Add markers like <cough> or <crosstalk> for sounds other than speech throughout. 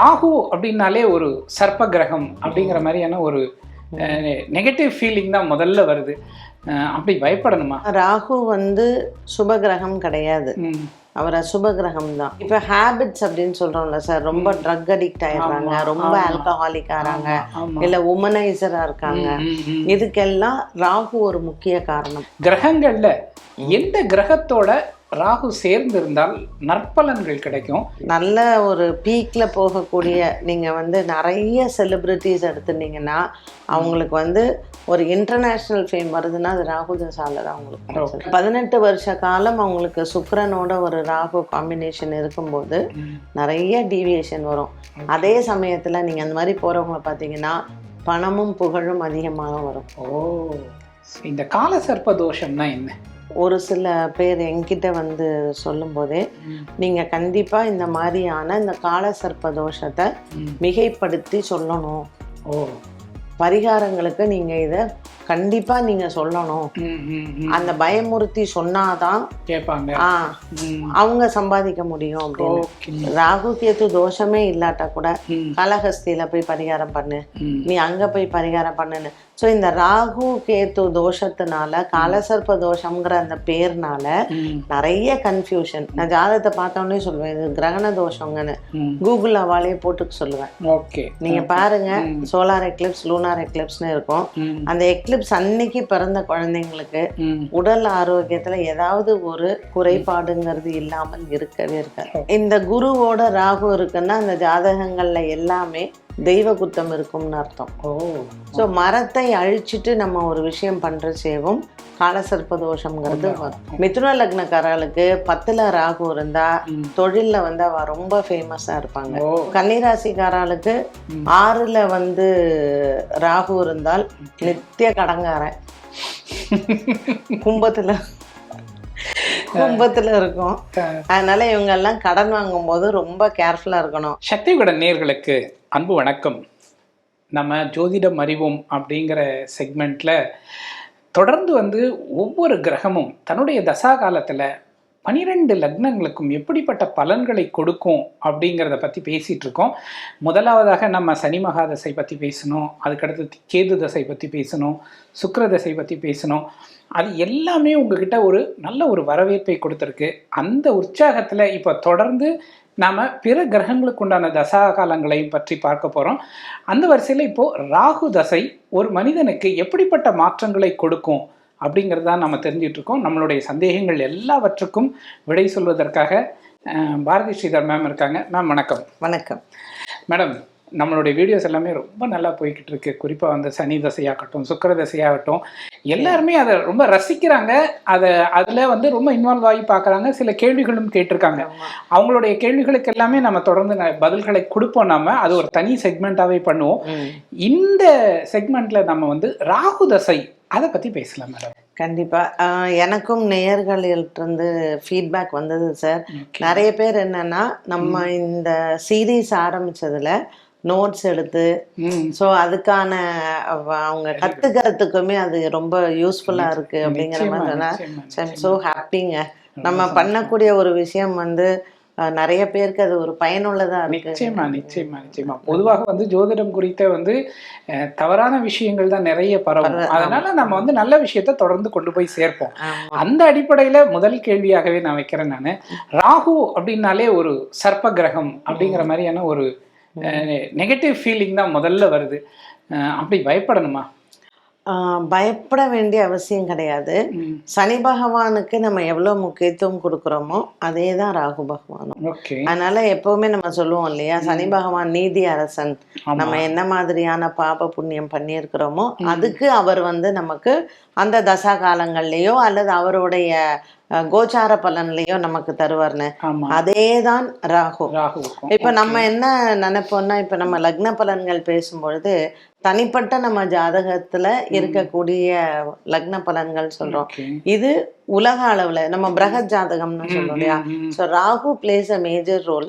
ராகு அப்படின்னாலே ஒரு சர்ப்ப கிரகம் அப்படிங்கிற மாதிரியான ஒரு நெகட்டிவ் ஃபீலிங் தான் முதல்ல வருது. அப்படி பயப்படணுமா? ராகு வந்து சுப கிரகம் கிடையாது அவர் அசுப கிரகம் தான். இப்போ ஹேபிட்ஸ் அப்படின்னு சொல்றோம்ல சார் ரொம்ப ட்ரக் அடிக்ட் ஆயிடுறாங்க ரொம்ப. ஆல்கஹாலிக் ஆறாங்க. இல்ல உமனைசரா இருக்காங்க. இதுக்கெல்லாம் ராகு ஒரு முக்கிய காரணம். கிரகங்கள்ல எந்த கிரகத்தோட ராகு சேர்ந்து இருந்தால் நற்பலன்கள் கிடைக்கும். நல்ல ஒரு பீக்ல போகக்கூடிய நீங்க வந்து நிறைய செலிபிரிட்டிஸ் எடுத்துட்டீங்கன்னா அவங்களுக்கு வந்து ஒரு இன்டர்நேஷ்னல் ஃபேம் வருதுன்னா அது ராகு தசால தான் அவங்களுக்கு. பதினெட்டு வருஷ காலம் அவங்களுக்கு சுக்கிரனோட ஒரு ராகு காம்பினேஷன் இருக்கும்போது நிறைய டீவியேஷன் வரும். அதே சமயத்துல நீங்க அந்த மாதிரி போறவங்கள பார்த்தீங்கன்னா பணமும் புகழும் அதிகமாக வரும். ஓ இந்த கால சர்ப்ப தோஷம்னா என்ன? ஒரு சில பேர் என்கிட்ட வந்து சொல்லும்போதே நீங்க கண்டிப்பா இந்த மாதிரியான இந்த கால சர்ப்ப தோஷத்தை. மிகைப்படுத்தி சொல்லணும். ஓ. பரிகாரங்களுக்கு நீங்க இதை கண்டிப்பா நீங்க சொல்லணும். அந்த பயமுறுத்தி சொன்னாதான் கேட்பாங்க. ஆ. அவங்க சம்பாதிக்க முடியும் அப்படின்னு. ராகு கேத்து தோஷமே இல்லாட்டா கூட ம், காளஹஸ்தியில போய் பரிகாரம் பண்ணு. நீ அங்க போய் பரிகாரம் பண்ணுன்னு. ஸோ இந்த ராகு கேத்து தோஷத்தினால காலசர்ப்ப தோஷம்ங்கிற அந்த பேர்னால நிறைய கன்ஃபியூஷன் நான் ஜாதகத்தை பார்த்தோன்னே சொல்லுவேன் இது கிரகண தோஷங்கன்னு. கூகுள் அவாலே போட்டுக்க சொல்லுவேன். ஓகே. நீங்க பாருங்க சோலார் எக்லிப்ஸ் லூனார் எக்லிப்ஸ்னு இருக்கும். அந்த எக்லிப்ஸ் அன்னைக்கு பிறந்த குழந்தைங்களுக்கு. உடல் ஆரோக்கியத்துல ஏதாவது ஒரு குறைபாடுங்கிறது இல்லாமல் இருக்கவே இருக்காது. இந்த குருவோட ராகு இருக்குன்னா அந்த ஜாதகங்கள்ல எல்லாமே தெய்வ குத்தம் இருக்கும்னு அர்த்தம். ஓ. ஸோ மரத்தை அழிச்சிட்டு நம்ம ஒரு விஷயம் பண்ற சேவும் காலசர்ப்ப தோஷம்ங்கிறது வரும். மிதுன லக்னக்காரர்களுக்கு பத்துல ராகு இருந்தா ம். தொழில்ல வந்து அவ ரொம்ப ஃபேமஸா இருப்பாங்க. கன்னிராசிக்காரர்களுக்கு. ஆறுல வந்து ராகு இருந்தால் நித்திய கடங்காரன். <laughs> கும்பத்துல கும்பத்துல இருக்கும். அதனால இவங்க எல்லாம் கடன் வாங்கும்போது ரொம்ப கேர்ஃபுல்லா இருக்கணும். சக்தி விகடன் நேர்களுக்கு அன்பு வணக்கம். நம்ம ஜோதிடம் அறிவோம் அப்படிங்கிற செக்மெண்ட்ல தொடர்ந்து வந்து ஒவ்வொரு கிரகமும் தன்னுடைய தசா காலத்துல பனிரெண்டு லக்னங்களுக்கும் எப்படிப்பட்ட பலன்களை கொடுக்கும் அப்படிங்கிறத பற்றி பேசிகிட்டு இருக்கோம். முதலாவதாக நம்ம சனி மகாதசை பற்றி பேசணும். அதுக்கடுத்து கேது தசை பற்றி பேசணும். சுக்கர தசை பற்றி பேசணும். அது எல்லாமே உங்ககிட்ட ஒரு நல்ல ஒரு வரவேற்பை கொடுத்துருக்கு. அந்த உற்சாகத்தில் இப்போ தொடர்ந்து நாம் பிற கிரகங்களுக்கு உண்டான தசா காலங்களையும் பற்றி பார்க்க போகிறோம் அந்த வரிசையில் இப்போது ராகு தசை ஒரு மனிதனுக்கு எப்படிப்பட்ட மாற்றங்களை கொடுக்கும் அப்படிங்கிறத நம்ம தெரிஞ்சிட்டு இருக்கோம். நம்மளுடைய சந்தேகங்கள் எல்லாவற்றுக்கும் விடை சொல்வதற்காக பாரதி ஸ்ரீதர் மேம் இருக்காங்க. மேம் வணக்கம். வணக்கம். மேடம் நம்மளுடைய வீடியோஸ் எல்லாமே ரொம்ப நல்லா போய்கிட்டு இருக்கு குறிப்பாக வந்து சனி தசையாகட்டும் சுக்கிர தசையாகட்டும் எல்லாருமே அதை ரொம்ப ரசிக்கிறாங்க. அதை அதில் வந்து ரொம்ப இன்வால்வ் ஆகி பார்க்குறாங்க. சில கேள்விகளும் கேட்டிருக்காங்க. அவங்களுடைய கேள்விகளுக்கு எல்லாமே நம்ம தொடர்ந்து பதில்களை கொடுப்போம் நாம. அது ஒரு தனி செக்மெண்ட்டாகவே பண்ணுவோம். இந்த செக்மெண்ட்ல நம்ம வந்து ராகு தசை அதை பற்றி பேசலாம் மேடம். கண்டிப்பா. ஆஹ் எனக்கும் நேயர்களிலிருந்து ஃபீட்பேக் வந்தது சார் நிறைய பேர் என்னன்னா நம்ம இந்த சீரீஸ் ஆரம்பிச்சதுல நோட்ஸ் எடுத்து ஸோ அதுக்கான அவ- அவங்க கத்துக்கிறதுக்குமே அது ரொம்ப யூஸ்ஃபுல்லா இருக்கு அப்படிங்கிற மாதிரி நிச்சயமா, ஸோ ஹாப்பிங்க நம்ம பண்ணக்கூடிய ஒரு விஷயம் வந்து நிறைய பேருக்கு அது ஒரு பயனுள்ளதா நிச்சயமா நிச்சயமா நிச்சயமா. பொதுவாக வந்து ஜோதிடம் குறித்த வந்து தவறான விஷயங்கள் தான் நிறைய பரவும். அதனால நம்ம வந்து நல்ல விஷயத்த தொடர்ந்து கொண்டு போய் சேர்ப்போம். அந்த அடிப்படையில முதல் கேள்வியாகவே நான் வைக்கிறேன் நான். ராகு அப்படின்னாலே ஒரு சர்ப்ப கிரகம் அப்படிங்கிற மாதிரியான ஒரு நெகட்டிவ் ஃபீலிங் தான் முதல்ல வருது. அப்படி பயப்படணுமா? பயப்பட வேண்டிய அவசியம் கிடையாது. சனி பகவானுக்கு நம்ம எவ்வளவு முக்கியத்துவம் கொடுக்குறோமோ அதே தான் ராகு பகவானும். அதனால எப்பவுமே நம்ம சொல்லுவோம் இல்லையா சனி பகவான் நீதி அரசன். நம்ம என்ன மாதிரியான பாப புண்ணியம் பண்ணியிருக்கிறோமோ அதுக்கு அவர் வந்து நமக்கு அந்த தசா காலங்கள்லயோ அல்லது அவருடைய கோச்சார பலன்லயோ நமக்கு தருவார்னு அதே தான் ராகு. இப்ப நம்ம என்ன நினைப்போம்னா இப்ப நம்ம லக்ன பலன்கள் பேசும்பொழுது தனிப்பட்ட நம்ம ஜாதகத்துல இருக்கக்கூடிய லக்ன பலன்கள் சொல்றோம். இது உலக அளவுல நம்ம பிரகத் ஜாதகம்னு சொல்றோம் இல்லையா? So Rahu plays a major role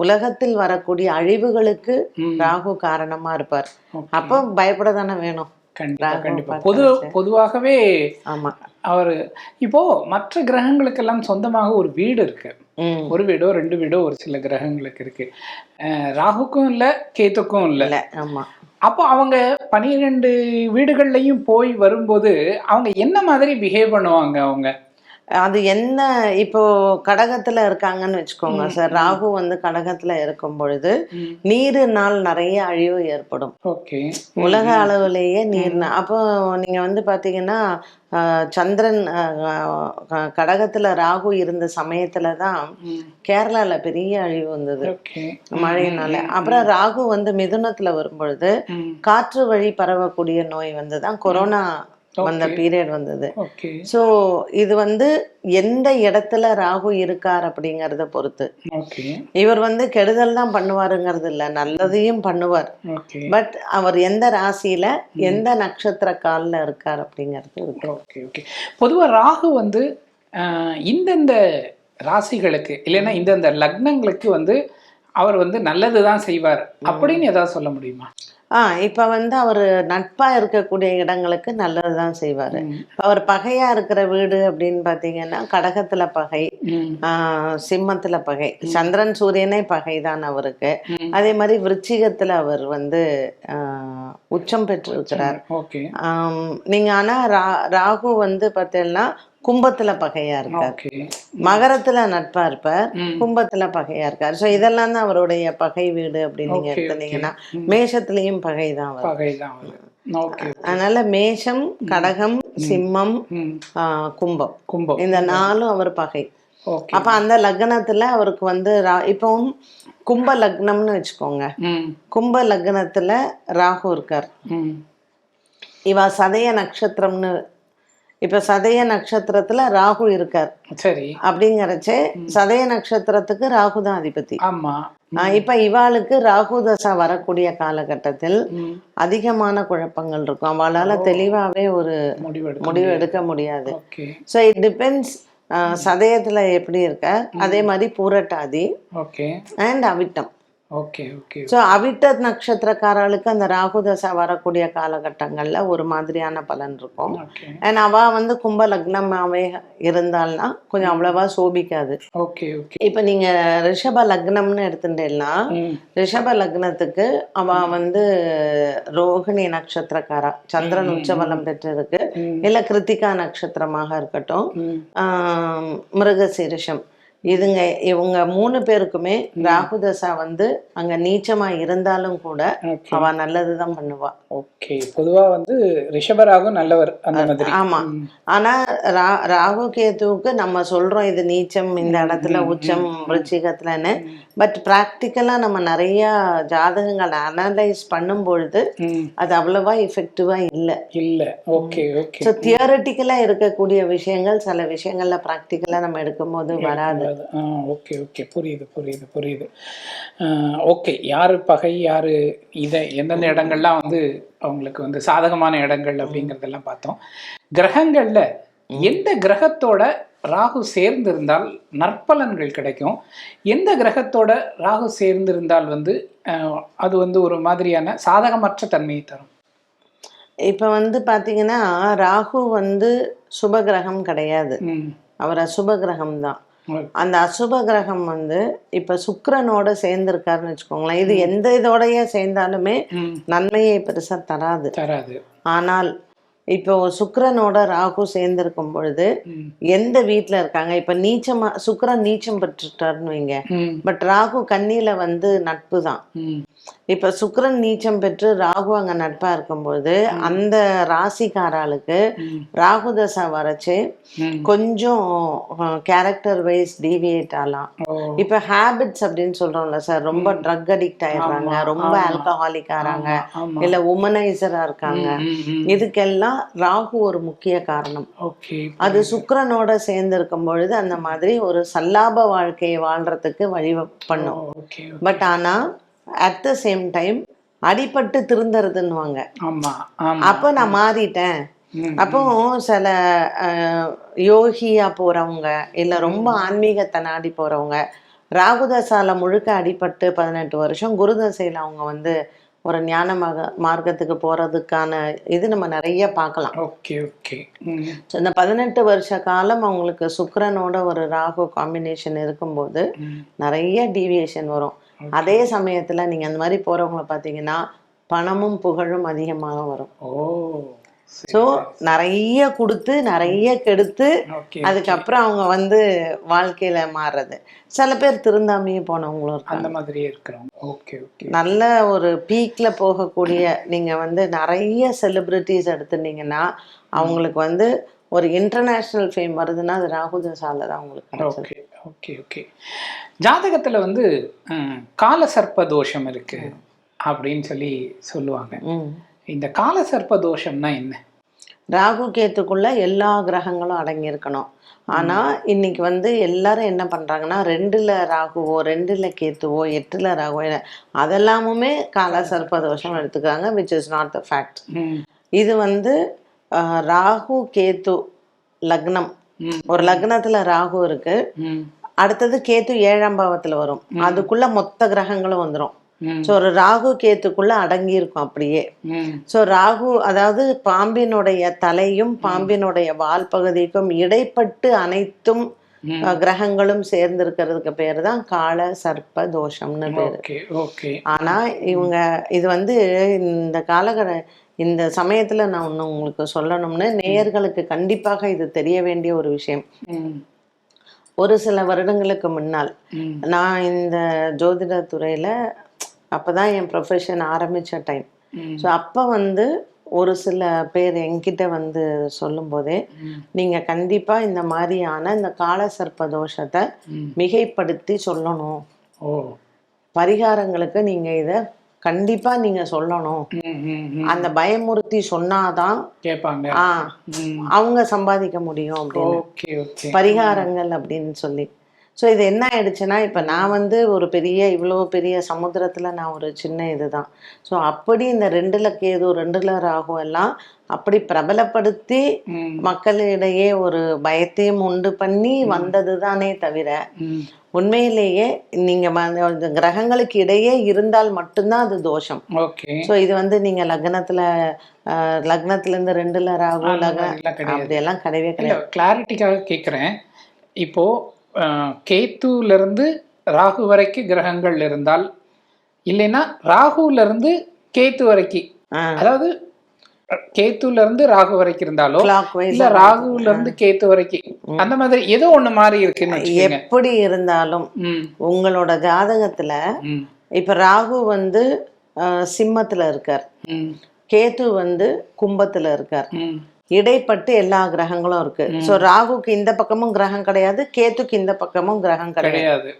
உலகத்தில் வரக்கூடிய அழிவுகளுக்கு. ராகு காரணமா இருப்பார். அப்போ பயப்பட தானே வேணும்? கண்டிப்பா கண்டிப்பா. பொது. பொதுவாகவே ஆமா. அவர் இப்போ மற்ற கிரகங்களுக்கெல்லாம் சொந்தமாக ஒரு வீடு இருக்கு. ஒரு வீடோ ரெண்டு வீடோ ஒரு சில கிரகங்களுக்கு இருக்கு. அஹ் ராகுக்கும் இல்லை கேத்துக்கும் இல்லை ஆமா. அப்போ அவங்க பனிரெண்டு வீடுகள்லையும் போய் வரும்போது அவங்க என்ன மாதிரி பிஹேவ் பண்ணுவாங்க அவங்க? அது என்ன இப்போ கடகத்துல இருக்காங்கன்னு வச்சுக்கோங்க சார். ராகு வந்து கடகத்துல இருக்கும் பொழுது நீரினால் நிறைய அழிவு ஏற்படும். உலக அளவுலேயே நீர் அப்போ நீங்க வந்து பாத்தீங்கன்னா சந்திரன் கடகத்துல ராகு இருந்த சமயத்துல தான் கேரளால பெரிய அழிவு வந்தது. மழையினால. அப்புறம் ராகு வந்து மிதுனத்துல வரும்பொழுது காற்று வழி பரவக்கூடிய நோய் வந்து தான் கொரோனா வந்த பீரியட் வந்தது. ஸோ இது வந்து எந்த இடத்துல ராகு இருக்கார் அப்படிங்கறத பொறுத்து. இவர் வந்து கெடுதல் தான் பண்ணுவாருங்கிறது இல்ல நல்லதையும் பண்ணுவார். பட் அவர் எந்த ராசியில எந்த நட்சத்திர கால்ல இருக்கார் அப்படிங்கிறது இருக்கு. ஓகே ஓகே பொதுவாக ராகு வந்து இந்தந்த ராசிகளுக்கு இல்லைன்னா இந்தந்த லக்னங்களுக்கு வந்து அவர் வந்து நல்லது தான் செய்வார் அப்படின்னு ஏதாவது சொல்ல முடியுமா? ஆ இப்ப வந்து அவர் நட்பா இருக்கக்கூடிய இடங்களுக்கு நல்லது தான் செய்வாரு அவர் பகையா இருக்கிற வீடு அப்படின்னு பாத்தீங்கன்னா கடகத்துல பகை சிம்மத்துல பகை. சந்திரன் சூரியனே பகை தான் அவருக்கு. அதே மாதிரி விருச்சிகத்துல அவர் வந்து ஆஹ் உச்சம் பெற்றிருக்கிறார். ஓகே. ஆம், நீங்க ஆனா ரா ராகு வந்து பார்த்தீங்கன்னா கும்பத்துல பகையா இருக்கார். ஓகே மகரத்துல நட்பா இருப்பார். ம். கும்பத்துல பகையா இருக்கார். ஸோ இதெல்லாம் தான் அவருடைய பகை வீடு அப்படின்னு நீங்க Okay, எடுத்தீங்கன்னா மேஷத்துலயும் பகை தான் வரும். அதனால மேஷம் கடகம் சிம்மம் கும்பம். கும்பம். இந்த நாலும் அவர் பகை. அப்ப அந்த லக்னத்துல அவருக்கு வந்து இப்பவும் கும்ப லக்னம்னு வச்சுக்கோங்க. கும்ப லக்னத்துல ராகு இருக்கார். இவ சதய நட்சத்திரம்னு இப்ப சதய நட்சத்திரத்துல ராகு இருக்கார். சரி. அப்படிங்கறச்சே சதய நட்சத்திரத்துக்கு ராகு தான் அதிபதி. ஆமா. இப்ப இவாளுக்கு ராகு தசா வரக்கூடிய காலகட்டத்தில் அதிகமான குழப்பங்கள் இருக்கும். அவளால தெளிவாவே ஒரு முடிவு எடுக்க முடியாது. ஸோ இட் டிபெண்ட்ஸ் சதயத்துல எப்படி இருக்க? அதே மாதிரி Pooratathi okay. And Avittam. Okay okay. So Avitta நட்சத்திரக்காரர்களுக்கு அந்த ராகு தசா வரக்கூடிய காலகட்டங்கள்ல ஒரு மாதிரியான பலன் இருக்கும். அண்ட் அவ வந்து கும்ப லக்னமாவே இருந்தால்னா கொஞ்சம் அவ்வளவா சோபிக்காது. Okay okay. இப்ப நீங்க ரிஷப லக்னம்னு எடுத்துட்டேன்னா ரிஷப லக்னத்துக்கு அவ வந்து ரோகிணி நட்சத்திரக்காரா சந்திரன் உச்சபலம் பெற்றிருக்கு. இல்ல கிருத்திகா நட்சத்திரமாக இருக்கட்டும். மிருகசீரிஷம். இதுங்க இவங்க மூணு பேருக்குமே ராகு தசா வந்து அங்க நீச்சமா இருந்தாலும் கூட அவ நல்லதுதான் பண்ணுவா. ஓகே. பொதுவா வந்து ரிஷபராகும் நல்லவர் அந்த மாதிரி. ஆமா. ஆனா ரா- ராகு கேதுவுக்கு நம்ம சொல்றோம் இது நீச்சம் இந்த இடத்துல உச்சம் விருச்சிகத்துலன்னு. பட் ப்ராக்டிக்கலா நம்ம நிறைய ஜாதகங்கள் அனலைஸ் பண்ணும் பொழுது அது அவ்வளவா எஃபெக்டிவா இல்லை. இல்ல. ஓகே ஓகே ஸோ தியரட்டிக்கலா இருக்கக்கூடிய விஷயங்கள் சில விஷயங்கள்ல ப்ராக்டிக்கலா நம்ம எடுக்கும்போது வராது. ஓகே ஓகே புரியுது புரியுது புரியுது. ஓகே யாரு பகை யாரு இதை எந்தெந்த இடங்கள்லாம் வந்து அவங்களுக்கு வந்து சாதகமான இடங்கள் அப்படிங்கிறதெல்லாம் பார்த்தோம். கிரகங்கள்ல எந்த கிரகத்தோட ராகு சேர்ந்திருந்தால் நற்பலன்கள் கிடைக்கும். எந்த கிரகத்தோட ராகு சேர்ந்திருந்தால் வந்து அது வந்து ஒரு மாதிரியான சாதகமற்ற தன்மையை தரும்? இப்ப வந்து பாத்தீங்கன்னா ராகு வந்து சுப கிரகம் கிடையாது. அவர் அசுப கிரகம் தான். அந்த அசுப கிரகம் வந்து இப்ப சுக்கிரனோட சேர்ந்திருக்காருன்னு வச்சுக்கோங்களேன். இது எந்த இதோடய சேர்ந்தாலுமே நன்மையை பெருசா தராது. தராது. ஆனால் இப்போ சுக்கிரனோட ராகு சேர்ந்திருக்கும் பொழுது எந்த வீட்ல இருக்காங்க? இப்ப நீச்சமா சுக்கிரன் நீச்சம் பெற்றுட்டாருன்னு வைங்க. பட் ராகு கன்னியில வந்து நட்பு தான் இப்ப சுக்கிரன் நீச்சம் பெற்று ராகு அங்க நட்பா இருக்கும்போது அந்த ராசிக்காராளுக்கு ராகு தசா வரைச்சு கொஞ்சம் கேரக்டர் வைஸ் டீவியேட் ஆகலாம் இப்ப ஹேபிட்ஸ் அப்படின்னு சொல்றோம்ல சார் ரொம்ப ட்ரக் அடிக்ட் ஆயிடுறாங்க ரொம்ப ஆல்கஹாலிக் ஆறாங்க ஆமா இல்ல உமனைசரா இருக்காங்க. இதுக்கெல்லாம் ராகு ஒரு முக்கிய காரணம். அது சுக்கிரனோட சேர்ந்து இருக்கும் பொழுது அந்த மாதிரி ஒரு சல்லாப வாழ்க்கையை வாழ்றதுக்கு வழி பண்ணும். பட் ஆனா அட் த சேம் டைம் அடிபட்டு திருந்துறதுன்னுவாங்க. அப்போ நான் மாறிட்டேன். அப்போ சில யோகியா போறவங்க இல்ல ரொம்ப ஆன்மீகத்தை நாடி போறவங்க ராகுதசால முழுக்க அடிபட்டு பதினெட்டு வருஷம் குருதசையில அவங்க வந்து ஒரு ஞான மாக மார்க்கத்துக்கு போகிறதுக்கான இது நம்ம நிறைய பார்க்கலாம். Okay okay. இந்த பதினெட்டு வருஷ காலம் அவங்களுக்கு சுக்கிரனோட ஒரு ராகு காம்பினேஷன் இருக்கும்போது நிறைய டீவியேஷன் வரும். அதே சமயத்தில் நீங்கள் அந்த மாதிரி போகிறவங்கள பார்த்தீங்கன்னா பணமும் புகழும் அதிகமாக வரும். ஓ ஸோ நிறைய கொடுத்து நிறைய கெடுத்து அதுக்கப்புறம் அவங்க வந்து வாழ்க்கையில மாறுறது. சில பேர் திருந்தாமையே போனவங்களும் இருக்காங்க. அந்த மாதிரியே இருக்கிறோம் ஓகே ஓகே நல்ல ஒரு பீக்ல போகக்கூடிய நீங்க வந்து நிறைய செலிபிரிட்டிஸ் எடுத்துட்டீங்கன்னா அவங்களுக்கு வந்து ஒரு இன்டர்நேஷ்னல் ஃபேம் வருதுன்னா அது ராகு தசால தான் அவங்களுக்கு கிடைச்சது. Okay okay. ஜாதகத்துல வந்து கால சர்ப்ப தோஷம் இருக்கு அப்படின்னு சொல்லி சொல்லுவாங்க. ம். இந்த கால சர்ப்ப தோஷம்னா என்ன? ராகு கேத்துக்குள்ள எல்லா கிரகங்களும் அடங்கி இருக்கணும் ஆனா இன்னைக்கு வந்து எல்லாரும் என்ன பண்றாங்கன்னா ரெண்டுல ராகுவோ ரெண்டுல கேத்துவோ எட்டுல ராகுவோ அதெல்லாமுமே கால சர்ப்பதோஷம் எடுத்துக்கிறாங்க which is not the fact இது வந்து ராகு கேத்து லக்னம் ஒரு லக்னத்துல ராகு இருக்கு. அடுத்தது கேத்து ஏழாம் பாவத்துல வரும். அதுக்குள்ள மொத்த கிரகங்களும் வந்துரும். ம். ஸோ ஒரு ராகு கேத்துக்குள்ள அடங்கி இருக்கும் அப்படியே. ஸோ ராகு அதாவது பாம்பினுடைய தலையும் பாம்பினுடைய வால் பகுதிக்கும் இடைப்பட்டு அனைத்தும் கிரகங்களும் சேர்ந்து இருக்கிறதுக்கு பேர் தான் கால சர்ப்ப தோஷம்னு பேர். ஆனா இவங்க இது வந்து இந்த காலகட இந்த சமயத்துல நான் ஒன்று உங்களுக்கு சொல்லணும்னு நேயர்களுக்கு கண்டிப்பாக இது தெரிய வேண்டிய ஒரு விஷயம். ஒரு சில வருடங்களுக்கு முன்னால் நான் இந்த ஜோதிட துறையில அப்பதான் என் ப்ரொஃபஷன் ஆரம்பிச்ச டைம் ஸோ அப்போ வந்து ஒரு சில பேர் என்கிட்ட வந்து சொல்லும்போதே ம். நீங்கள் கண்டிப்பாக இந்த மாதிரியான இந்த கால சர்ப்ப தோஷத்தை மிகைப்படுத்தி சொல்லணும். பரிகாரங்களுக்கு நீங்கள் இதை கண்டிப்பாக நீங்கள் சொல்லணும். அந்த பயமுறுத்தி சொன்னாதான் கேட்பாங்க. அவங்க சம்பாதிக்க முடியும் அப்படின்னு. பரிகாரங்கள் அப்படின்னு சொல்லி. ஸோ இது என்ன ஆயிடுச்சுன்னா இப்போ நான் வந்து ஒரு பெரிய இவ்வளோ பெரிய சமுத்திரத்தில் நான் ஒரு சின்ன இதுதான். ஸோ அப்படி இந்த ரெண்டுல கேது ரெண்டுல ராகு எல்லாம் அப்படி பிரபலப்படுத்தி மக்களிடையே ஒரு பயத்தையும் உண்டு பண்ணி வந்தது தானே தவிர உண்மையிலேயே நீங்கள் இந்த கிரகங்களுக்கு இடையே இருந்தால் மட்டும்தான் அது தோஷம். ஓகே. ஸோ இது வந்து நீங்கள் லக்னத்தில் லக்னத்துலேருந்து ரெண்டுல ராகு லக்ன அப்படியெல்லாம் கிடையவே கிடையாது. கிளாரிட்டிக்காக கேட்குறேன் கேத்துல இருந்து ராகு வரைக்கும் கிரகங்கள் இருந்தால் இல்லைன்னா ராகுல இருந்து கேத்து வரைக்கும். அதாவது கேத்துல இருந்து ராகு வரைக்கும் இருந்தாலோ இல்ல ராகுல இருந்து கேத்து வரைக்கும் அந்த மாதிரி ஏதோ ஒண்ணு மாறி இருக்குன்னு வச்சுக்கோங்க. எப்படி இருந்தாலும் உங்களோட ஜாதகத்துல இப்ப ராகு வந்து சிம்மத்துல இருக்கார். ம். கேது வந்து கும்பத்துல இருக்கார். இடைப்பட்டு எல்லா கிரகங்களும் இருக்கு. ஸோ ராகுக்கு இந்த பக்கமும் கிரகம் கிடையாது கேத்துக்கு இந்த பக்கமும் கிரகம் கிடையாது.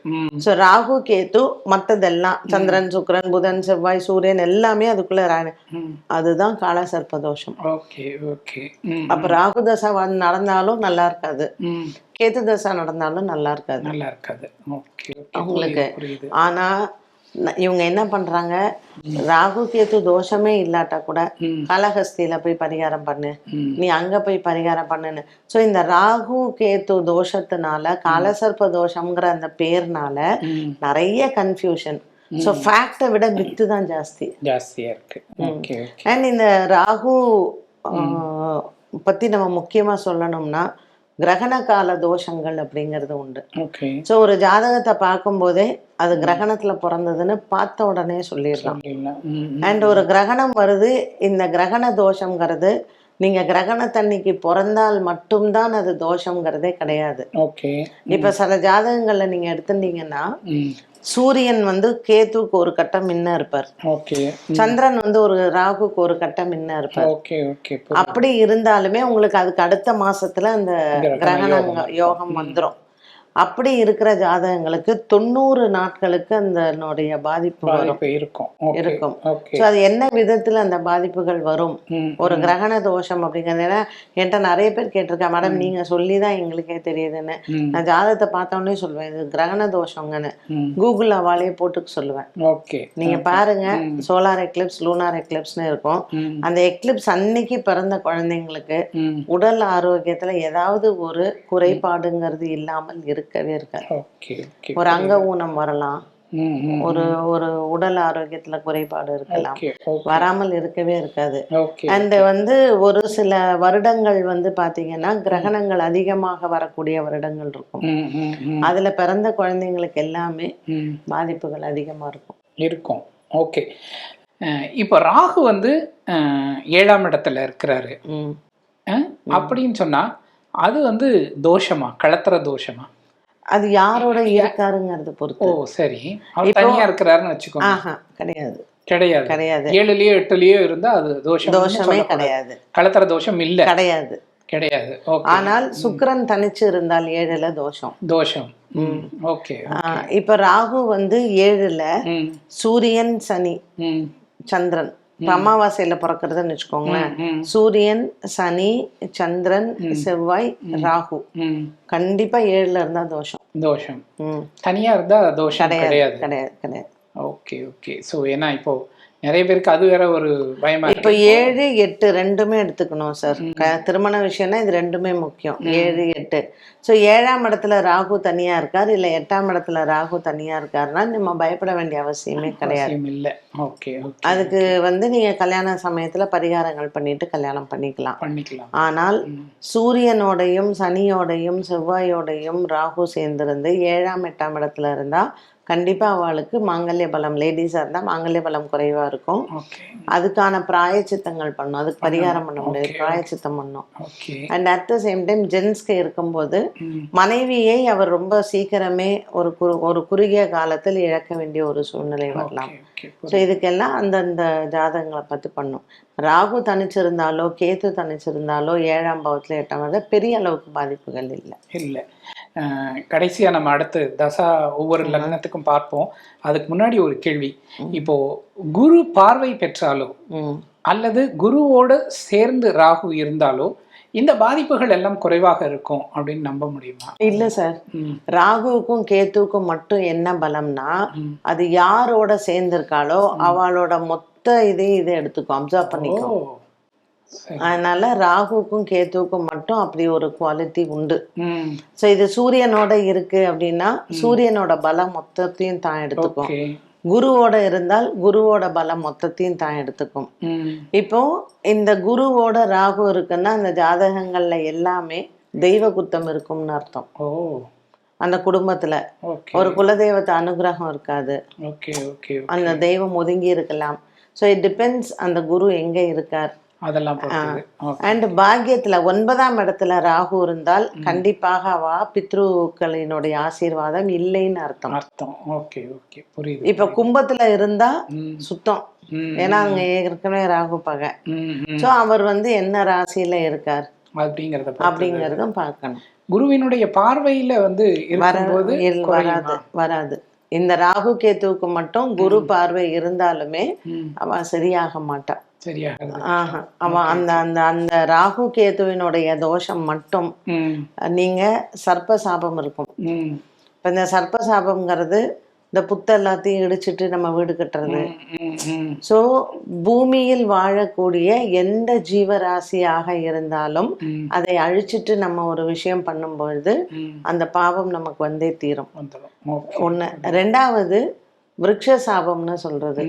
ஸோ ராகு கேத்து மத்ததெல்லாம் சந்திரன் சுக்கிரன் புதன் செவ்வாய் சூரியன் எல்லாமே அதுக்குள்ள அதுதான் கால சர்ப்பதோஷம். அப்ப ராகு தசை நடந்தாலும் நல்லா இருக்காது. கேத்து தசை நடந்தாலும் நல்லா இருக்காது. நல்லா இருக்காது. அவங்களுக்கு. ஆனா இவங்க என்ன பண்றாங்க? ராகு கேத்து தோஷமே இல்லாட்டா கூட ம். காளஹஸ்தியில போய் பரிகாரம் பண்ணு. நீ அங்க போய் பரிகாரம் பண்ணுன்னு. ஸோ இந்த ராகு கேத்து தோஷத்தினால காலசர்ப்ப தோஷம்ங்கிற அந்த பேர்னால நிறைய கன்ஃபியூஷன் ஸோ ஃபேக்டை விட மித்து தான் ஜாஸ்தி. ஜாஸ்தியா இருக்கு. அண்ட் இந்த ராகு ஆஹ், பத்தி நம்ம முக்கியமா சொல்லணும்னா கிரகண கால தோஷங்கள் அப்படிங்கிறது உண்டு. ஸோ ஒரு ஜாதகத்தை பார்க்கும்போதே அது கிரகணத்துல பிறந்ததுன்னு பார்த்த உடனே சொல்லிடலாம். அண்ட் ஒரு கிரகணம் வருது இந்த கிரகண தோஷங்கிறது நீங்க கிரகணத்தன்னைக்கு பிறந்தால் மட்டும்தான் அது தோஷங்கிறதே கிடையாது. இப்ப சில ஜாதகங்கள்ல நீங்க எடுத்துட்டீங்கன்னா சூரியன் வந்து கேத்துக்கு ஒரு கட்டம் முன்ன இருப்பார். ஓகே. சந்திரன் வந்து ஒரு ராகுக்கு ஒரு கட்டம் முன்ன இருப்பார். ஓகே ஓகே அப்படி இருந்தாலுமே உங்களுக்கு அதுக்கு அடுத்த மாசத்துல அந்த கிரகண கிரகண யோகம் வந்துரும். அப்படி இருக்கிற ஜாதகங்களுக்கு தொண்ணூறு நாட்களுக்கு அந்த பாதிப்பு இருக்கும். இருக்கும். ஸோ அது என்ன விதத்துல அந்த பாதிப்புகள் வரும்? ஒரு கிரகண தோஷம் அப்படிங்கிறது ஏன்னா என்கிட்ட நிறைய பேர் கேட்டிருக்கேன் மேடம் நீங்க சொல்லி தான் எங்களுக்கே தெரியுதுன்னு. நான் ஜாதகத்தை பார்த்தோன்னே சொல்லுவேன் இது கிரகண தோஷங்கன்னு. கூகுள் அவாலே போட்டுக்க சொல்லுவேன். ஓகே நீங்க பாருங்க சோலார் எக்லிப்ஸ் லூனார் எக்லிப்ஸ்னு இருக்கும். அந்த எக்லிப்ஸ் அன்னைக்கு பிறந்த குழந்தைங்களுக்கு உடல் ஆரோக்கியத்துல ஏதாவது ஒரு குறைபாடுங்கிறது இல்லாமல் இருக்கவே இருக்காது. ஒரு அங்க ஊனம் வரலாம். ஒரு ஒரு உடல் ஆரோக்கியத்துல குறைபாடு இருக்கலாம். வராமல் இருக்கவே இருக்காது. அண்ட் வந்து ஒரு சில வருடங்கள் வந்து பாத்தீங்கன்னா கிரகணங்கள் அதிகமாக வரக்கூடிய வருடங்கள் இருக்கும். அதுல பிறந்த குழந்தைங்களுக்கு எல்லாமே. பாதிப்புகள் அதிகமா இருக்கும். இருக்கும். ஓகே. இப்போ ராகு வந்து ஏழாம் இடத்துல இருக்கிறாரு. அப்படின்னு சொன்னா அது வந்து தோஷமா? களத்திர தோஷமா? அது யாரோட இருக்காருங்கிறத ஓ பொறுத்து சரி. அவர் இப்போ- தனியா இருக்கிறாருன்னு வச்சுக்கோங்க. ஆஹா கிடையாது. கிடையாது. கிடையாது. ஏழுலயோ எட்டுலயோ இருந்தா அது தோஷம் தோஷமே கிடையாது. களத்திர தோஷம் இல்ல. கிடையாது. கிடையாது. ஆனால் சுக்கிரன் தனிச்சு இருந்தால் ஏழுல தோஷம். தோஷம். ஓகே இப்ப ராகு வந்து ஏழுல சூரியன் சனி சந்திரன். இப்ப அமாவாசையில பிறக்கிறதுன்னு வச்சுக்கோங்களேன். சூரியன் சனி சந்திரன் செவ்வாய் ராகு. கண்டிப்பா ஏழுல இருந்தா தோஷம். தோஷம். தனியா இருந்தா தோஷம் கிடையாது கிடையாது. கிடையாது ஓகே ஓகே. ஸோ ஏன்னா இப்போ நிறைய பேருக்கு அது வேற ஒரு பயமா இப்போ ஏழு எட்டு ரெண்டுமே எடுத்துக்கணும் சார். திருமண விஷயம்னா இது ரெண்டுமே முக்கியம். ஏழு எட்டு. ஸோ ஏழாம் இடத்துல ராகு தனியா இருக்கார் இல்ல எட்டாம் இடத்துல ராகு தனியா இருக்காருன்னா நம்ம பயப்பட வேண்டிய அவசியமே கிடையாது. இல்ல. ஓகே அதுக்கு வந்து நீங்க கல்யாண சமயத்துல பரிகாரங்கள் பண்ணிட்டு கல்யாணம் பண்ணிக்கலாம். பண்ணிக்கலாம். ஆனால். சூரியனோடையும் சனியோடையும் செவ்வாயோடையும் ராகு சேர்ந்திருந்து ஏழாம் எட்டாம் இடத்துல இருந்தா கண்டிப்பா அவளுக்கு மாங்கல்ய பலம் லேடிஸா இருந்தா மாங்கல்ய பலம் குறைவா இருக்கும். அதுக்கான பிராயச்சித்தங்கள் பண்ணும். அதுக்கு பரிகாரம் பண்ண முடியாது. பிராயச்சித்தம் பண்ணும். And at the same time ஜென்ஸ்க்கு இருக்கும்போது மனைவியை அவர் ரொம்ப சீக்கிரமே ஒரு குறு ஒரு குறுகிய காலத்தில் இழக்க வேண்டிய ஒரு சூழ்நிலை வரலாம். ஸோ இதுக்கெல்லாம் அந்தந்த ஜாதகங்களை பார்த்து பண்ணும். ராகு தனிச்சிருந்தாலோ கேத்து தனிச்சிருந்தாலோ ஏழாம் பாவத்தில் எட்டாம் பாவத்துல பெரிய அளவுக்கு பாதிப்புகள் இல்லை. இல்லை. கடைசியாக நம்ம அடுத்து தசா ஒவ்வொரு லக்னத்துக்கும் பார்ப்போம். அதுக்கு முன்னாடி ஒரு கேள்வி. இப்போ குரு பார்வை பெற்றாலோ அல்லது குருவோடு சேர்ந்து ராகு இருந்தாலோ இந்த பாதிப்புகள் எல்லாம் குறைவாக இருக்கும் அப்படின்னு நம்ப முடியுமா? இல்லை சார். ராகுவுக்கும் கேத்துவுக்கும் மட்டும் என்ன பலம்னா. அது யாரோட சேர்ந்திருக்காளோ அவளோட மொத்த இதையும் இதை எடுத்துக்கும் அப்சர்வ் பண்ணிக்கும். அதனால ராகுவுக்கும் கேத்துவுக்கும் மட்டும் அப்படி ஒரு குவாலிட்டி உண்டு. ஸோ இது சூரியனோட இருக்கு அப்படின்னா சூரியனோட பலம் மொத்தத்தையும் தான் எடுத்துக்கும். குருவோட இருந்தால் குருவோட பலம் மொத்தத்தையும் தான் எடுத்துக்கும். இப்போ இந்த குருவோட ராகு இருக்குன்னா அந்த ஜாதகங்கள்ல எல்லாமே தெய்வ குத்தம் இருக்கும்னு அர்த்தம். ஓ. அந்த குடும்பத்துல. ஒரு குலதெய்வத்தை அனுகிரகம் இருக்காது. அந்த தெய்வம் ஒதுங்கி இருக்கலாம். ஸோ இட் டிபெண்ட்ஸ் அந்த குரு எங்க இருக்கார். அதெல்லாம் அண்ட் பாக்கியத்துல ஒன்பதாம் இடத்துல ராகு இருந்தால் கண்டிப்பாக அவ பித்ருக்களினுடைய ஆசீர்வாதம் இல்லைன்னு அர்த்தம். அர்த்தம். ஓகே ஓகே புரியுது இப்ப கும்பத்துல இருந்தா சுத்தம். ஏன்னா அங்க ஏற்கனவே ராகு பகை. ஸோ அவர் வந்து என்ன ராசியில இருக்கார்? அப்படிங்கிறத. அப்படிங்கறதும் பார்க்கணும். குருவினுடைய பார்வையில வந்து வர இருக்கும்போது இல் குறையுமா? வராது வராது. இந்த ராகு கேத்துவுக்கு மட்டும் குரு பார்வை இருந்தாலுமே ம், அவ சரியாக மாட்டா. சரியாகிறது. ஆஹா. அவன் அந்த அந்த அந்த ராகு கேத்துவினுடைய தோஷம் மட்டும் நீங்க சர்ப்ப சாபம் இருக்கும் இப்ப இந்த சர்ப்ப சாபம்ங்கிறது இந்த புத்த எல்லாத்தையும் இடிச்சிட்டு நம்ம வீடு கட்டுறது. ஸோ பூமியில் வாழக்கூடிய எந்த ஜீவராசியாக இருந்தாலும் அதை அழிச்சிட்டு நம்ம ஒரு விஷயம் பண்ணும்பொழுது. அந்த பாவம் நமக்கு வந்தே தீரும். ஒண்ணு. ரெண்டாவது விருட்ச சாபம்னு சொல்றது.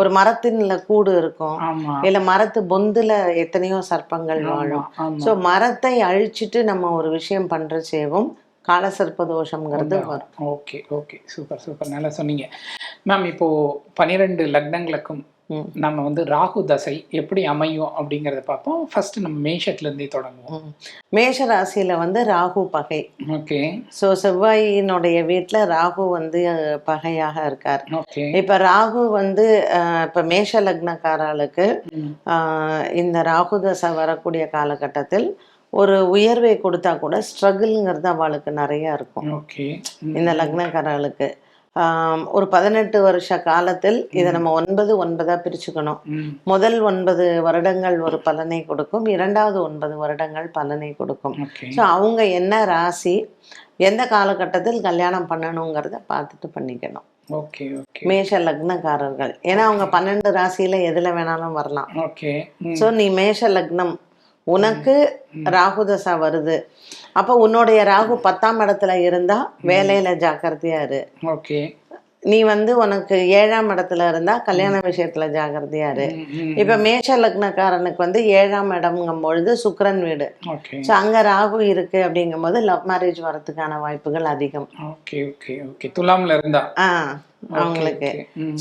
ஒரு மரத்தின்ல கூடு இருக்கும். இல்ல மரத்து பொந்துல எத்தனையோ சர்ப்பங்கள் வாழும். ஸோ மரத்தை அழிச்சிட்டு நம்ம ஒரு விஷயம் பண்ற சேவும் காலசர்ப்ப தோஷம்ங்கிறது வரும். Okay okay. Super super. நல்லா சொன்னீங்க. மேம் இப்போ பன்னிரெண்டு லக்னங்களுக்கும். நம்ம வந்து ராகு தசை எப்படி அமையும் அப்படிங்கிறத பார்ப்போம். ஃபர்ஸ்ட் நம்ம மேஷத்துல இருந்தே தொடங்குவோம். மேஷ ராசியில வந்து ராகு பகை. ஓகே. ஸோ செவ்வாயினுடைய வீட்ல ராகு வந்து பகையாக இருக்கார். இப்ப ராகு வந்து இப்ப மேஷ லக்னக்காரர்களுக்கு இந்த ராகு தசை வரக்கூடிய காலகட்டத்தில் ஒரு உயர்வை கொடுத்தா கூட ஸ்ட்ரகிள்ங்கிறது அவளுக்கு நிறைய இருக்கும். இந்த லக்னக்காரர்களுக்கு. ஒரு பதினெட்டு வருஷ காலத்தில் இதை நம்ம ஒன்பது ஒன்பதா பிரிச்சுக்கணும். முதல் ஒன்பது வருடங்கள் ஒரு பலனை கொடுக்கும். இரண்டாவது ஒன்பது வருடங்கள் பலனை கொடுக்கும். ஸோ அவங்க என்ன ராசி எந்த காலகட்டத்தில் கல்யாணம் பண்ணணுங்கிறத பார்த்துட்டு பண்ணிக்கணும். மேஷ லக்னக்காரர்கள். ஏன்னா அவங்க பன்னெண்டு ராசியில எதுல வேணாலும் வரலாம். ஸோ நீ மேஷ லக்னம் உனக்கு ராகு தசா வருது. அப்போ உன்னுடைய ராகு பத்தாம் இடத்துல இருந்தா வேலையில ஜாக்கிரதையா இரு. ஓகே. நீ வந்து உனக்கு ஏழாம் இடத்துல இருந்தா கல்யாண விஷயத்துல ஜாகிரதையா இரு. ம், ம். இப்ப மேஷ லக்னக்காரனுக்கு வந்து ஏழாம் இடம்ங்கும் பொழுது சுக்கிரன் வீடு. ஸோ அங்க ராகு இருக்கு அப்படிங்கும்போது லவ் மேரேஜ் வரதுக்கான வாய்ப்புகள் அதிகம். Okay okay okay. துலாம்ல இருந்தா? ஆ அவங்களுக்கு.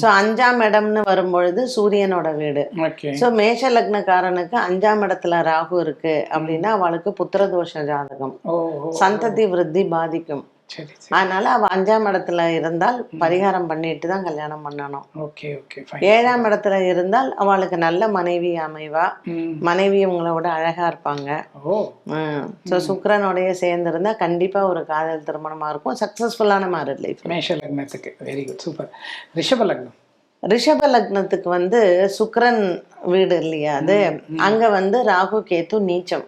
ஸோ அஞ்சாம் இடம்னு வரும்பொழுது சூரியனோட வீடு. ஸோ மேஷ லக்னக்காரனுக்கு அஞ்சாம் இடத்துல ராகு இருக்கு அப்படின்னா அவளுக்கு புத்திரதோஷ ஜாதகம். ஓ ஓ, சந்ததி விருத்தி பாதிக்கும். அதனால அவ அஞ்சாம் இடத்துல இருந்தால் பரிகாரம் பண்ணிட்டு தான் கல்யாணம் பண்ணணும். ஓகே ஓகே ஏழாம் இடத்துல இருந்தால் அவளுக்கு நல்ல மனைவி அமைவா. மனைவி உங்களை விட அழகா இருப்பாங்க. ஸோ சுக்கிரனோடய சேர்ந்திருந்தா கண்டிப்பா ஒரு காதல் திருமணமா இருக்கும். சக்சஸ்ஃபுல்லான மேரிட் லைஃப் மேஷ லக்னத்துக்கு. வெரி குட் சூப்பர் ரிஷப லக்னம். ரிஷப லக்னத்துக்கு வந்து சுக்கிரன் வீடு இல்லையா அது? அங்க வந்து ராகு கேத்து நீச்சம்.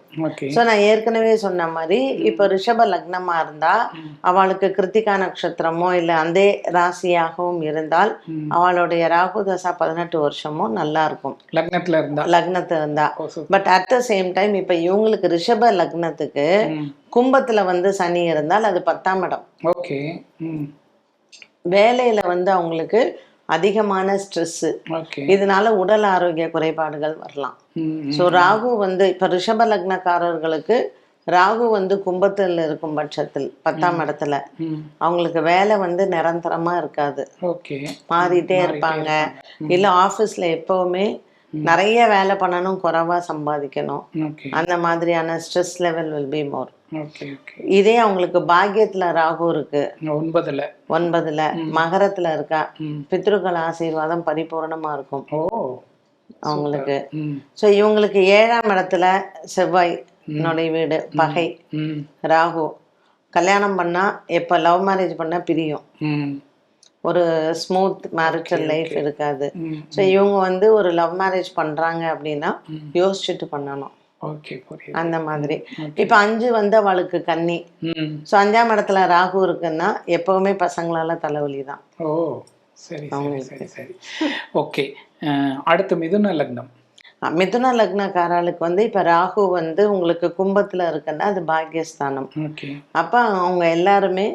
ஸோ நான் ஏற்கனவே சொன்ன மாதிரி இப்போ ரிஷப லக்னமா இருந்தா அவளுக்கு கிருத்திகா நட்சத்திரமோ இல்லை அந்த ராசியாகவும் இருந்தால். அவளுடைய ராகு தசா பதினெட்டு வருஷமும் நல்லா இருக்கும். லக்னத்துல இருந்தா. லக்னத்து இருந்தா. But at the same time இப்போ இவங்களுக்கு ரிஷப லக்னத்துக்கு கும்பத்துல வந்து சனி இருந்தால் அது பத்தாம் இடம். ஓகே. வேலையில வந்து அவங்களுக்கு அதிகமான ஸ்ட்ரெஸ்ஸு ஓகே இதனால உடல் ஆரோக்கிய குறைபாடுகள் வரலாம். ஸோ ராகு வந்து இப்போ ரிஷப லக்னக்காரர்களுக்கு ராகு வந்து கும்பத்தில் இருக்கும் பட்சத்தில் பத்தாம் இடத்துல. அவங்களுக்கு வேலை வந்து நிரந்தரமா இருக்காது. மாறிட்டே இருப்பாங்க. இல்ல ஆபீஸ்ல எப்பவுமே நிறைய வேலை பண்ணணும் குறைவா சம்பாதிக்கணும். அந்த மாதிரியான stress level will be more இதே அவங்களுக்கு பாக்கியத்துல ராகு இருக்கு. ஒன்பதுல. ஒன்பதுல. மகரத்துல இருக்கா? பித்ருக்கள் ஆசீர்வாதம் பரிபூரணமா இருக்கும். அவங்களுக்கு. ஸோ இவங்களுக்கு ஏழாம் இடத்துல செவ்வாய் நுடை வீடு பகை. ராகு. கல்யாணம் பண்ணா எப்ப லவ் மேரேஜ் பண்ணா பிரியும். ஒரு ஸ்மூத் மேரிட்டல் லைஃப் இருக்காது. ஸோ இவங்க வந்து ஒரு லவ் மேரேஜ் பண்றாங்க அப்படின்னா யோசிச்சுட்டு பண்ணணும். அந்த மாதிரி. இப்போ அஞ்சு வந்து அவளுக்கு கன்னி. ஸோ அஞ்சாம் இடத்துல ராகு இருக்குன்னா எப்பவுமே பசங்களால தலைவலி தான். ஓ சரி சரி சரி சரி. ஓகே. அடுத்து மிதுன லக்னம். மிதுன லக்னக்காரர்களுக்கு வந்து இப்போ ராகு வந்து உங்களுக்கு கும்பத்துல இருக்குன்னா அது பாக்கியஸ்தானம் ஓகே. அப்போ அவங்க எல்லாருமே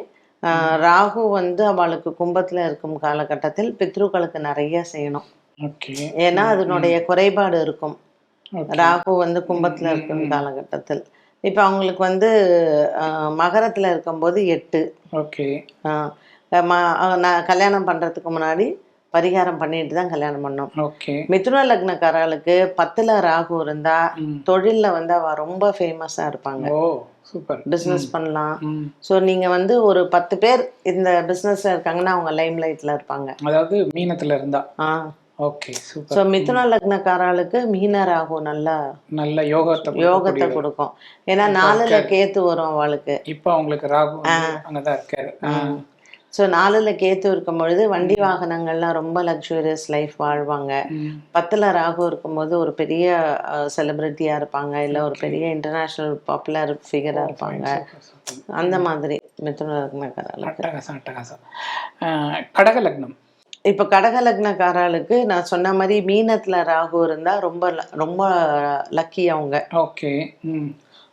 ராகு வந்து அவளுக்கு கும்பத்துல இருக்கும் காலகட்டத்தில் பித்ருக்களுக்கு நிறைய செய்யணும். ஏன்னா அதனுடைய குறைபாடு இருக்கும். ராகு வந்து கும்பத்துல இருக்கும் காலகட்டத்தில். இப்போ அவங்களுக்கு வந்து மகரத்துல இருக்கும்போது எட்டு. ஓகே. நான் கல்யாணம் பண்றதுக்கு முன்னாடி பரிகாரம் பண்ணிட்டு தான் கல்யாணம் பண்ணோம். ஓகே. மிதுன லக்னக்காரர்களுக்கு பத்துல ராகு இருந்தா. தொழில்ல வந்து அவ ரொம்ப ஃபேமஸா இருப்பாங்க. Oh super. பிசினஸ் பண்ணலாம். ஸோ நீங்க வந்து ஒரு பத்து பேர் இந்த பிசினஸ்ல இருக்காங்கன்னா அவங்க லைம் லைட்ல இருப்பாங்க. அதாவது மீனத்துல இருந்தா. ஓகே சூப்பர் ஸோ மிதுன லக்னக்காரர்களுக்கு மீன ராகு நல்லா நல்ல யோகத்தை யோகத்தை கொடுக்கும். ஏன்னா நாலுல கேத்து வரும் அவளுக்கு. இப்போ அவங்களுக்கு ராகு அங்கதான் இருக்காரு. ஸோ நாலுல கேத்து இருக்கும் பொழுது வண்டி வாகனங்கள்லாம் ரொம்ப லக்ஸூரியஸ் லைஃப் வாழ்வாங்க. பத்துல ராகு இருக்கும்போது ஒரு பெரிய செலிபிரிட்டியா இருப்பாங்க. இல்ல ஒரு பெரிய இன்டர்நேஷனல் பாப்புலர் ஃபிகரா இருப்பாங்க. அந்த மாதிரி மிதுன லக்னக்காரர்களுக்கு. கடக லக்னம். இப்போ கடக லக்னக்காரர்களுக்கு நான் சொன்ன மாதிரி மீனத்துல ராகு இருந்தா ரொம்ப ரொம்ப லக்கி அவங்க. ஓகே.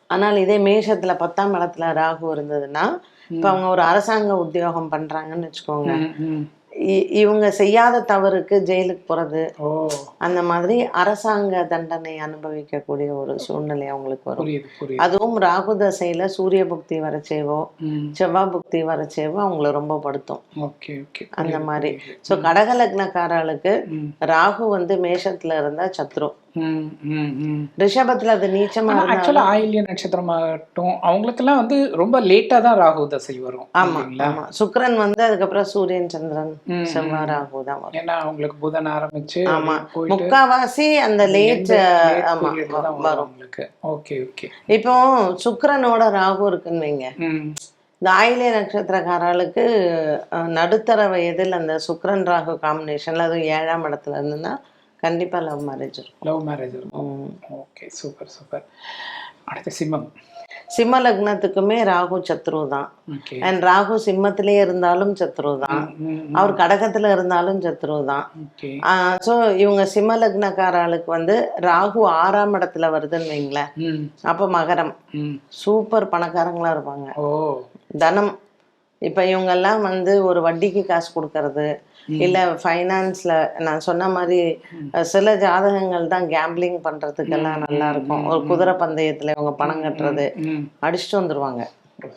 ஆனால் இதே மேஷத்துல பத்தாம் இடத்துல ராகு இருந்ததுன்னா இப்போ அவங்க ஒரு அரசாங்க உத்தியோகம் பண்றாங்கன்னு வச்சுக்கோங்க. இவங்க செய்யாத தவறுக்கு ஜெயிலுக்கு போறது. அந்த மாதிரி அரசாங்க தண்டனை அனுபவிக்கக்கூடிய ஒரு சூழ்நிலை அவங்களுக்கு வரும். அதுவும் ராகு தசையில சூரிய புக்தி வரச்சேவோ செவ்வாய் புக்தி வரச்சேவோ அவங்கள ரொம்ப படுத்தும். அந்த மாதிரி. ஸோ கடக லக்னக்காரர்களுக்கு ம். ராகு வந்து மேஷத்துல இருந்தா சத்ரு. ரிஷபத்துல அது நீச்சமா ஆக்சுவலா ஆயில்ய நட்சத்திரமாகட்டும் அவங்களுக்கெல்லாம் வந்து ரொம்ப லேட்டா தான் ராகு தசை வரும். ஆமா? ஆமா. சுக்கிரன் வந்து அதுக்கப்புறம் சூரியன் சந்திரன். செவ்வாய் ராகு தான் வரும். ஏன்னா அவங்களுக்கு புதன் ஆரம்பிச்சு ஆமா. முக்காவாசி அந்த லேட் ஆமா வரும். Okay okay. இப்போ சுக்கிரனோட ராகு இருக்குன்னு வைங்க. இந்த ஆயிலிய நட்சத்திரக்காரர்களுக்கு நடுத்தர வயதில் அந்த சுக்கிரன் ராகு காம்பினேஷன்ல அதுவும் ஏழாம் இடத்துல இருந்துன்னா கண்டிப்பா லவ் மேரேஜ் இருக்கும். லவ் மேரேஜ் இருக்கும். Okay super super. அடுத்த சிம்மம். சிம்ம லக்னத்துக்குமே ராகு சத்ரு தான் அண்ட் ராகு சிம்மத்திலே இருந்தாலும் சத்ரு தான் அவர் கடகத்துல இருந்தாலும் சத்ரு தான் ஸோ இவங்க சிம்ம லக்னக்காரர்களுக்கு வந்து ராகு ஆறாம் இடத்துல வருதுன்னு வைங்களேன். அப்போ மகரம். சூப்பர் பணக்காரங்களா இருப்பாங்க. தனம். இப்போ இவங்கெல்லாம் வந்து ஒரு வட்டிக்கு காசு கொடுக்கறது இல்லை ஃபைனான்ஸில் நான் சொன்ன மாதிரி சில ஜாதகங்கள் தான் கேம்பிளிங் பண்ணுறதுக்கெல்லாம் நல்லா இருக்கும். ஒரு குதிரை பந்தயத்தில் இவங்க பணம் கட்டுறது அடிச்சுட்டு வந்துருவாங்க.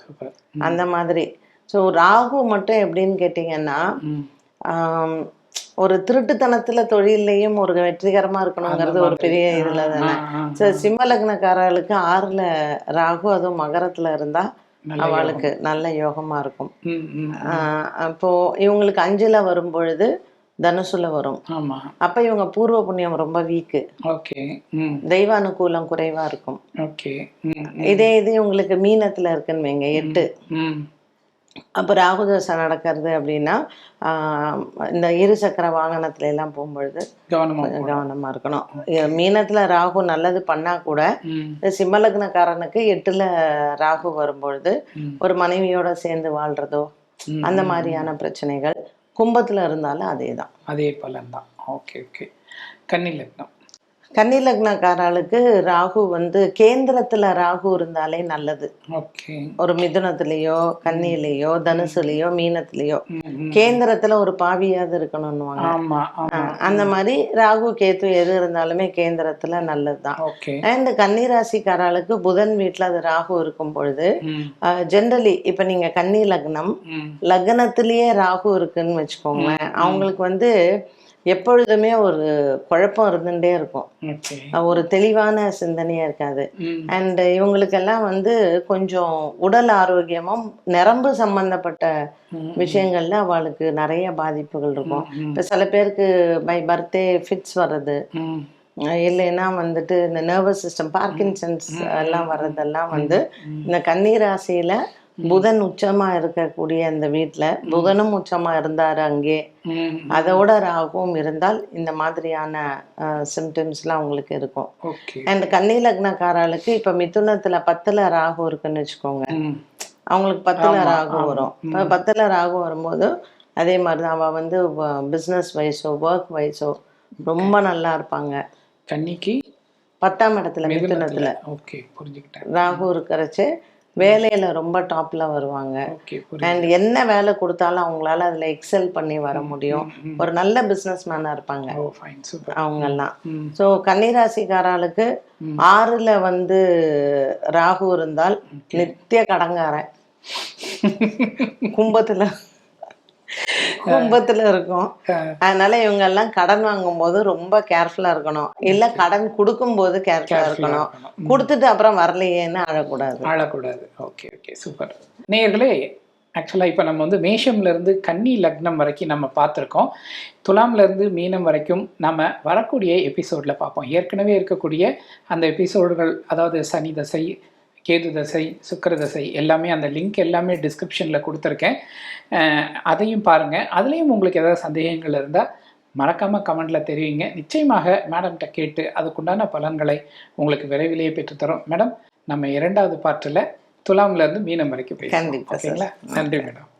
சூப்பர். அந்த மாதிரி. ஸோ ராகு மட்டும் எப்படின்னு கேட்டிங்கன்னா ஒரு திருட்டுத்தனத்துல தொழிலையும் ஒரு வெற்றிகரமா இருக்கணுங்கிறது ஒரு பெரிய இதுல தானே. சிம்ம லக்னக்காரர்களுக்கு ஆறுல ராகு அதுவும் மகரத்துல இருந்தா அவளுக்கு நல்ல யோகமா இருக்கும். அப்போ இவங்களுக்கு அஞ்சுல வரும் பொழுது தனுசுல வரும். ஆமா. அப்ப இவங்க பூர்வ புண்ணியம் ரொம்ப வீக்கு. தெய்வ அனுகூலம் குறைவா இருக்கும். இதே இது உங்களுக்கு மீனத்துல இருக்குன்னு வைங்க எட்டு. அப்போ ராகுதோசை நடக்கிறது அப்படின்னா இந்த இருசக்கர வாகனத்துல எல்லாம் போகும்பொழுது கவனமா கொஞ்சம் கவனமா இருக்கணும். மீனத்துல ராகு நல்லது பண்ணா கூட இந்த சிம்மலக்னக்காரனுக்கு எட்டுல ராகு வரும்பொழுது. ஒரு மனைவியோட சேர்ந்து வாழ்றதோ. அந்த மாதிரியான பிரச்சனைகள் கும்பத்துல இருந்தாலும் அதே தான் அதே பலன் தான் ஓகே ஓகே. கன்னி லக்னம் கன்னி லக்னக்காரர்களுக்கு ராகு வந்து கேந்திரத்துல ராகு இருந்தாலே நல்லது. ஒரு மிதுனத்திலேயோ கன்னியிலேயோ தனுசுலேயோ மீனத்திலேயோ. கேந்திரத்துல ஒரு பாவியாவது இருக்கணும்னுவாங்க. ஆமா அந்த மாதிரி ராகு கேத்து எது இருந்தாலுமே கேந்திரத்துல நல்லதுதான். அண்ட் கன்னிராசிக்காரர்களுக்கு புதன் வீட்டில் அது ராகு இருக்கும் பொழுது ஜென்ரலி இப்போ நீங்கள் கன்னி லக்னம் லக்னத்திலேயே ராகு இருக்குன்னு வச்சுக்கோங்களேன். அவங்களுக்கு வந்து எப்பொழுதுமே ஒரு குழப்பம் இருந்துகிட்டே இருக்கும். ஒரு தெளிவான சிந்தனையே இருக்காது. அண்ட் இவங்களுக்கெல்லாம் வந்து கொஞ்சம் உடல் ஆரோக்கியமும் நரம்பு சம்பந்தப்பட்ட. விஷயங்கள்ல அவளுக்கு நிறைய பாதிப்புகள் இருக்கும். இப்போ சில பேருக்கு பை பர்த்டே ஃபிட்ஸ் வர்றது. இல்லைன்னா வந்துட்டு இந்த நர்வஸ் சிஸ்டம் பார்க்கின்சன்ஸ் எல்லாம் வர்றதெல்லாம் வந்து இந்த கன்னிராசியில புதன் உச்சமா இருக்கக்கூடிய இந்த வீட்ல புதனும் உச்சமா இருந்தாரு அங்கே. அதோட ராகுவும் இருந்தால் இந்த மாதிரியான சிம்டம்ஸ்லாம் அவங்களுக்கு இருக்கும். அண்ட் கன்னி லக்னக்காரர்களுக்கு இப்ப மிதுனத்துல பத்துல ராகு இருக்குன்னு வச்சுக்கோங்க. அவங்களுக்கு பத்துல ராகு. வரும். பத்துல ராகு வரும்போது அதே மாதிரி தான். அவ வந்து பிஸ்னஸ் வைஸோ ஒர்க் வைஸோ ரொம்ப நல்லா இருப்பாங்க. கன்னிக்கு? பத்தாம் இடத்துல மிதுனத்துல. மிதுனத்துல. ஓகே புரிஞ்சுக்கிட்டேன். ராகு இருக்கிறச்சு வேலையில ரொம்ப டாப்ல வருவாங்க. அண்ட் என்ன வேலை கொடுத்தாலும் அவங்களால அதுல எக்ஸல் பண்ணி வர முடியும். ஒரு நல்ல பிசினஸ் மேனா இருப்பாங்க. ஓ ஃபைன் சூப்பர் அவங்கெல்லாம். ம் ஸோ கன்னிராசிக்காரர்களுக்கு ஆறுல வந்து ராகு இருந்தால் நித்திய கடங்காரன். <laughs> கும்பத்துல கும்பத்துல இருக்கும். அதனால இவங்க எல்லாம் கடன் வாங்கும்போது ரொம்ப கேர்ஃபுல்லா இருக்கணும். இல்ல கடன் கொடுக்கும்போது கேர்ஃபுல்லா இருக்கணும். கொடுத்துட்டு அப்புறம் வரலையேன்னு அழக்கூடாது ஆளக்கூடாது ஓகே ஓகே சூப்பர். நேயர்களே ஆக்சுவலாக இப்போ நம்ம வந்து மேஷம்ல இருந்து கன்னி லக்னம் வரைக்கும் நம்ம பார்த்துருக்கோம். துலாம்ல இருந்து மீனம் வரைக்கும் நம்ம வரக்கூடிய எபிசோடில் பார்ப்போம். ஏற்கனவே இருக்கக்கூடிய அந்த எபிசோடுகள் அதாவது சனி தசை கேது தசை சுக்கிர தசை எல்லாமே அந்த லிங்க் எல்லாமே டிஸ்கிரிப்ஷனில் கொடுத்துருக்கேன். அதையும் பாருங்கள் அதுலேயும் உங்களுக்கு ஏதாவது சந்தேகங்கள் இருந்தால் மறக்காமல் கமெண்டில் தெரிவிங்க. நிச்சயமாக மேடம்கிட்ட கேட்டு அதுக்குண்டான பலன்களை உங்களுக்கு விரைவிலேயே பெற்றுத்தரோம். மேடம் நம்ம இரண்டாவது பாட்டில் துலாம்ல இருந்து மீனம் வரைக்கும் பேசுவோம். ஓகேங்களா? நன்றி மேடம்